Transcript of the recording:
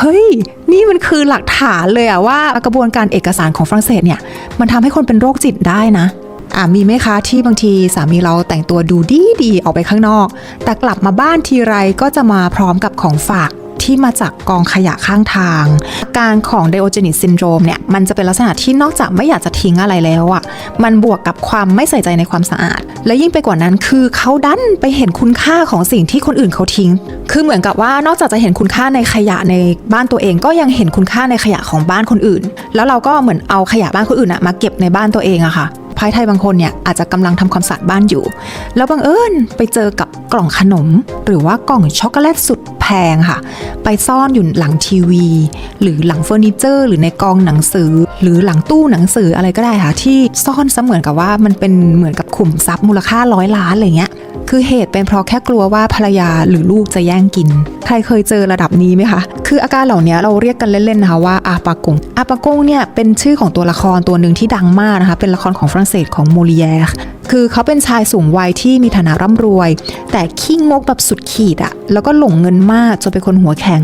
เฮ้ย นี่มันคือหลักฐานเลยอะว่ากระบวนการเอกสารของฝรั่งเศสเนี่ย มันทำให้คนเป็นโรคจิตได้นะอ่ามีไหมคะที่บางทีสามีเราแต่งตัวดูดีดีออกไปข้างนอก แต่กลับมาบ้านทีไรก็จะมาพร้อมกับของฝาก ที่มาจากกองขยะข้างทาง อาการของไดโอเจนิสซินโดรมเนี่ยมันจะเป็นลักษณะที่นอกจากไม่อยากจะทิ้งอะไรแล้วอะ่ะมันบวกกับความไม่ใส่ใจในความสะอาด และยิ่งไปกว่านั้นคือเขาดันไปเห็นคุณค่าของสิ่งที่คนอื่นเขาทิ้ง คือเหมือนกับว่านอกจากจะเห็นคุณค่าในขยะในบ้านตัวเอง ก็ยังเห็นคุณค่าในขยะของบ้านคนอื่น แล้วเราก็เหมือนเอาขยะบ้านคนอื่นอะมาเก็บในบ้านตัวเองอะค่ะ ภายไทยบางคนเนี่ยอาจจะกำลังทำความสะอาดบ้านอยู่ แล้วบังเอิญไปเจอกับกล่องขนม หรือว่ากล่องช็อกโกแลตสุดแพงค่ะ ไปซ่อนอยู่หลังทีวี หรือหลังเฟอร์นิเจอร์ หรือในกองหนังสือ หรือหลังตู้หนังสืออะไรก็ได้ค่ะที่ซ่อนเสมือนกับว่ามันเป็นเหมือนกับขุมทรัพย์มูลค่าร้อยล้านอะไรเงี้ย คือเหตุเป็นเพราะแค่กลัวว่าภรรยาหรือลูกจะแย่งกิน ใครเคยเจอระดับนี้ไหมคะ คืออาการเหล่านี้เราเรียกกันเล่นๆนะคะว่าอาปากงอาปากงเนี่ยเป็นชื่อของตัวละครตัวหนึ่งที่ดังมากนะคะ เป็นละครของฝรั่งเศสของโมลิแยร์คือเขาเป็นชายสูงวัยที่มีฐานะร่ำรวย แต่ขี้งกแบบสุดขีดอะแล้วก็หลงเงินมากจนเป็นคนหัวแข็ง